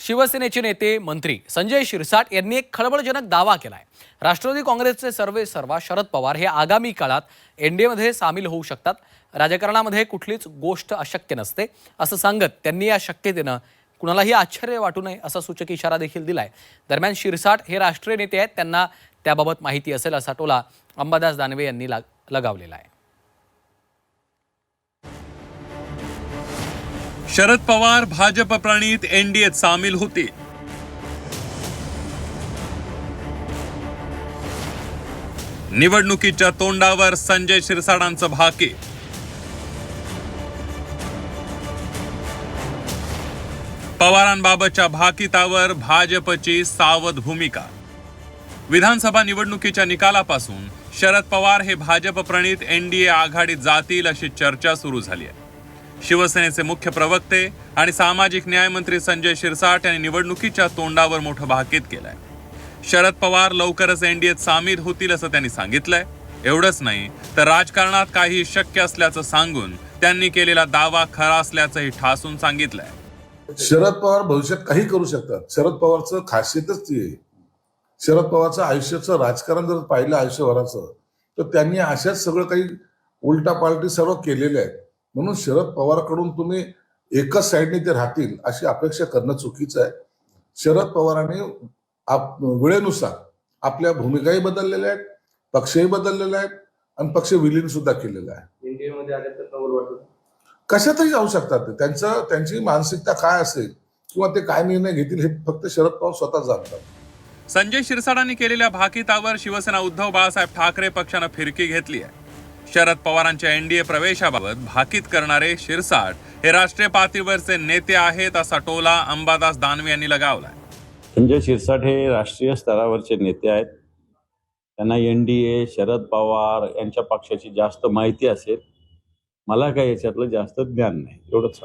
शिवसेनेचे नेते मंत्री संजय शिरसाट यांनी एक खळबळजनक दावा केला आहे राष्ट्रवादी काँग्रेसचे सर्वे सर्वा शरद पवार हे आगामी काळात एनडीएमध्ये सामील होऊ शकतात. राजकारणामध्ये कुठलीच गोष्ट अशक्य नसते असं सांगत त्यांनी या शक्यतेनं कुणालाही आश्चर्य वाटू नये असा सूचक इशारा देखील दिलाय. दरम्यान शिरसाट हे राष्ट्रीय नेते आहेत त्यांना त्याबाबत माहिती असेल असा टोला अंबादास दानवे यांनी लाग- लगावलेला आहे. शरद पवार भाजप प्रणित एनडीएत सामील होते. निवडणुकीच्या तोंडावर संजय शिरसाडांचं भाके. पवारांबाबतच्या भाकितावर भाजपची सावध भूमिका. विधानसभा निवडणुकीच्या निकालापासून शरद पवार हे भाजप प्रणित एनडीए आघाडीत जातील अशी चर्चा सुरू झाली आहे. शिवसेनेचे मुख्य प्रवक्ते आणि सामाजिक न्याय मंत्री संजय शिरसाट यांनी निवडणुकीच्या तोंडावर मोठं भाकीत केलंय. शरद पवार लवकरच एनडीएत सामील होतील असं त्यांनी सांगितलंय. एवढंच नाही तर राजकारणात काही शक्य असल्याचं सांगून त्यांनी केलेला दावा खरा असल्याचंही ठासून सांगितलंय. शरद पवार भविष्यात काही करू शकतात. शरद पवारचं खासियतच ती आहे. शरद पवारचं आयुष्याचं राजकारण जर पाहिलं आयुष्यभराचं तर त्यांनी अशाच सगळं काही उलटा पालटी सर्व केलेले आहेत. म्हणून शरद पवारकडून तुम्ही एकच साईडने ते राहतील अशी अपेक्षा करणं चुकीचं आहे. शरद पवारांनी आप वेळेनुसार आपल्या भूमिकाही बदललेल्या आहेत पक्षही बदललेले आहेत आणि पक्ष विलीन सुद्धा केलेला आहे. एनडीए मध्ये आले तर नवल वाटत. कशातही जाऊ शकतात ते. त्यांचं त्यांची मानसिकता काय असेल किंवा ते काय निर्णय घेतील हे फक्त शरद पवार स्वतः जाणतात. संजय शिरसाडांनी केलेल्या भाकितावर शिवसेना उद्धव बाळासाहेब ठाकरे पक्षानं फिरकी घेतली आहे. शरद पवारांच्या एनडीए प्रवेशाबाबत भाकीत करणारे शिरसाट हे राष्ट्रीय पातळीवरचे नेते आहेत असा टोला अंबादास दानवे यांनी लगावलाय. संजय शिरसाट हे राष्ट्रीय स्तरावरचे नेते आहेत. त्यांना N D A Sharad Pawar यांच्या पक्षाची जास्त माहिती असेल. मला काही याच्यातलं जास्त ज्ञान नाही एवढंच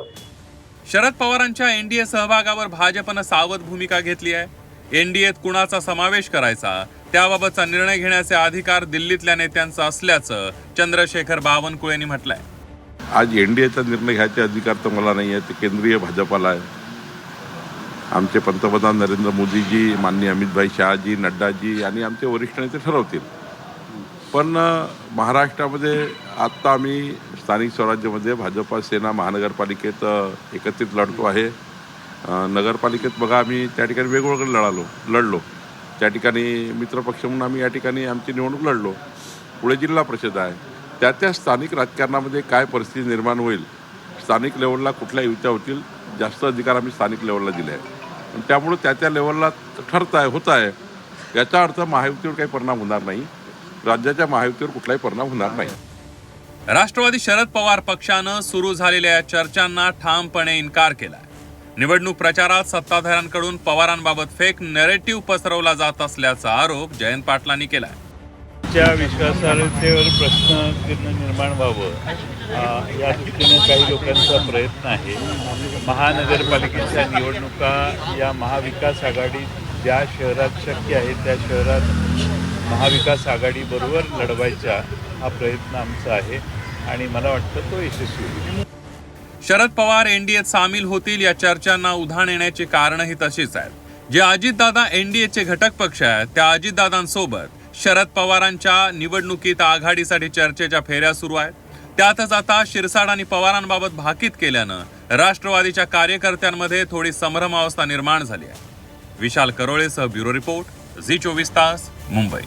शरद पवारांच्या एनडीए सहभागावर भाजपनं सावध भूमिका घेतली आहे. एनडीएत कुणाचा समावेश करायचा त्याबाबतचा निर्णय घेण्याचे अधिकार दिल्लीतल्या नेत्यांचा असल्याचं चंद्रशेखर बावनकुळेंनी म्हटलंय. आज एन डी एचा निर्णय घ्यायचे अधिकार तर मला नाही आहे ते केंद्रीय भाजपाला आहे. आमचे पंतप्रधान नरेंद्र मोदीजी माननीय अमितभाई शहाजी नड्डाजी आणि आमचे वरिष्ठ नेते ठरवतील. पण महाराष्ट्रामध्ये आत्ता आम्ही स्थानिक स्वराज्यामध्ये भाजपा सेना महानगरपालिकेत एकत्रित लढतो आहे. नगरपालिकेत बघा आम्ही त्या ठिकाणी वेगवेगळं लढालो लढलो. त्या ठिकाणी मित्रपक्ष म्हणून आम्ही या ठिकाणी आमची निवडणूक लढलो. पुढे जिल्हा परिषद आहे. त्या त्या स्थानिक राजकारणामध्ये काय परिस्थिती निर्माण होईल? स्थानिक लेवलला कुठल्या युत्या होतील? जास्त अधिकार आम्ही स्थानिक लेवलला दिले आहे आणि त्यामुळे त्या त्या लेवलला ठरत आहे होत आहे. याचा अर्थ महायुतीवर काही परिणाम होणार नाही. राज्याच्या महायुतीवर कुठलाही परिणाम होणार नाही. राष्ट्रवादी शरद पवार पक्षानं सुरू झालेल्या या चर्चांना ठामपणे इन्कार आहे निवडणूक प्रचारात सत्ताधाऱ्यांकडून पवारांबाबत फेक नॅरेटिव्ह पसरवला जात असल्याचा आरोप जयंत पाटलांनी केला त्या विश्वासार्हतेवर प्रश्न निर्माण व्हावं या दृष्टीने काही लोकांचा प्रयत्न आहे. महानगरपालिकेच्या निवडणुका या महाविकास आघाडीत ज्या शहरात शक्य आहे त्या शहरात महाविकास आघाडीबरोबर लढवायचा हा प्रयत्न आमचा आहे. आणि मला वाटतं तो यशस्वी होईल. शरद पवार एनडीएत सामील होतील या चर्चांना उधाण येण्याची कारणही तशीच आहेत. जे अजितदादा एनडीएचे घटक पक्ष आहेत त्या अजितदादांसोबत शरद पवारांच्या निवडणुकीत आघाडीसाठी चर्चेच्या फेऱ्या सुरू आहेत. त्यातच आता शिरसाड आणि पवारांबाबत भाकीत केल्यानं राष्ट्रवादीच्या कार्यकर्त्यांमध्ये थोडी संभ्रमावस्था निर्माण झाली आहे. विशाल करोळेसह ब्युरो रिपोर्ट झी चोवीस तास मुंबई.